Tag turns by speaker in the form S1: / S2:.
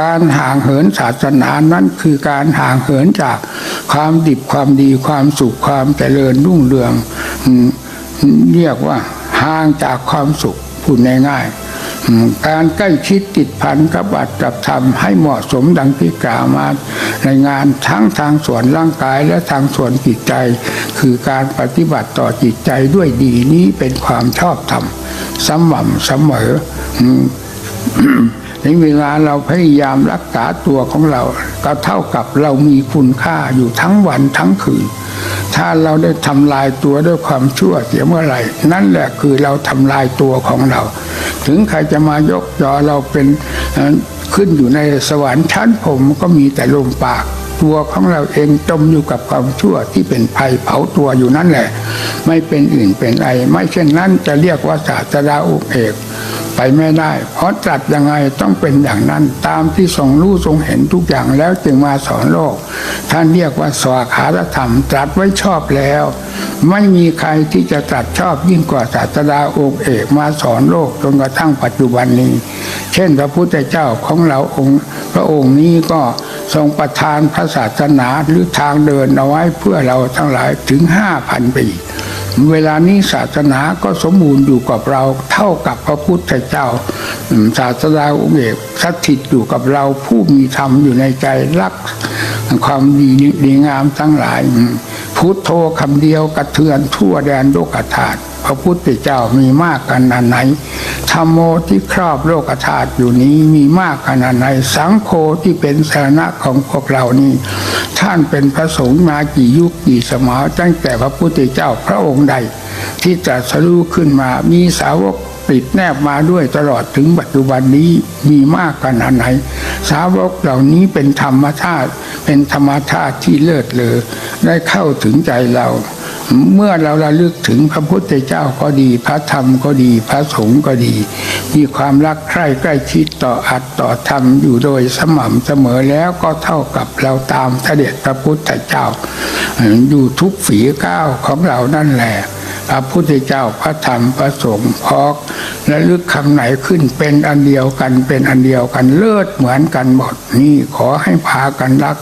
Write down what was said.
S1: การห่างเหินศาสนานั้นคือการห่างเหินจากความดิบความดีความสุขความเจริญรุ่งเรืองเรียกว่าห่างจากความสุขพูดง่ายๆการใกล้ชิดติดพันกับบัตรกับธรรมให้เหมาะสมดังที่กล่าวมาในงานทั้งทางส่วนร่างกายและทางส่วนจิตใจ คือการปฏิบัติต่อจิตใจด้วยดีนี้เป็นความชอบธรรมสม่ำเสมอ ในเวลาเราพยายามรักษาตัวของเรา ก็เท่ากับเรามีคุณค่าอยู่ทั้งวันทั้งคืน ถ้าเราได้ทำลายตัวด้วยความชั่วเสียเมื่อไหร่ นั่นแหละคือเราทำลายตัวของเรา ถึงใครจะมายกยอเราเป็นขึ้นอยู่ในสวรรค์ชั้นผมก็มีแต่ลมปากตัวของเราเองจมอยู่กับความชั่วที่เป็นภัยเผาตัวอยู่นั่นแหละ ไม่เป็นอื่นเป็นไอไม่เช่นนั้นจะเรียกว่าศาสดาอุเอก ไปไม่ได้ เพราะตรัสยังไงต้องเป็นอย่างนั้น ตามที่ทรงรู้ทรงเห็นทุกอย่างแล้วจึงมาสอนโลก ท่านเรียกว่าสวาคาธรรม ตรัสไว้ชอบแล้ว ไม่มีใครที่จะตรัสชอบยิ่งกว่าศาสดาองค์เอกมาสอนโลกจนกระทั่งปัจจุบันนี้ เช่นพระพุทธเจ้าของเราองค์พระองค์นี้ก็ทรงประทานพระศาสนาหรือทางเดินเอาไว้เพื่อเราทั้งหลายถึงห้าพันปี เวลานี้ศาสนาก็สมบูรณ์อยู่กับเราเท่ากับพระพุทธเจ้า ศาสดาองค์เอกสถิตอยู่กับเราผู้มีธรรมอยู่ในใจรัก ความดีดีงามทั้งหลาย พุทโธคำเดียวกระเทือนทั่วแดนโลกธาตุพระพุทธเจ้ามีมากขนาดไหนธรรมโมที่ครอบโลกธาตุอยู่นี้มีมากขนาดไหน สังโฆที่เป็นสาระของพวกเรานี่ท่านเป็นพระสงฆ์มากี่ยุคกี่สมัยตั้งแต่พระพุทธเจ้าพระองค์ใด ที่ตรัสรู้ขึ้นมามีสาวกปิดแนบมาด้วยตลอดถึงปัจจุบันนี้มีมากขนาดไหน สาวกเหล่านี้เป็นธรรมชาติ เป็นธรรมชาติที่เลิศเลอได้เข้าถึงใจเรา เมื่อเราระลึกถึงพระพุทธเจ้าก็ดี พระธรรมก็ดี พระสงฆ์ก็ดี มีความรักใคร่ใกล้ชิดต่ออัตต่อธรรมอยู่โดยสม่ำเสมอแล้วก็เท่ากับเราตามเสด็จพระพุทธเจ้า อยู่ทุกฝีก้าวของเรานั่นแหละ พระพุทธเจ้าพระธรรมพระสงฆ์พอกและลึกคำไหนขึ้นเป็นอันเดียวกันเป็นอันเดียวกันเลิศเหมือนกันหมดนี่ขอให้พากันรัก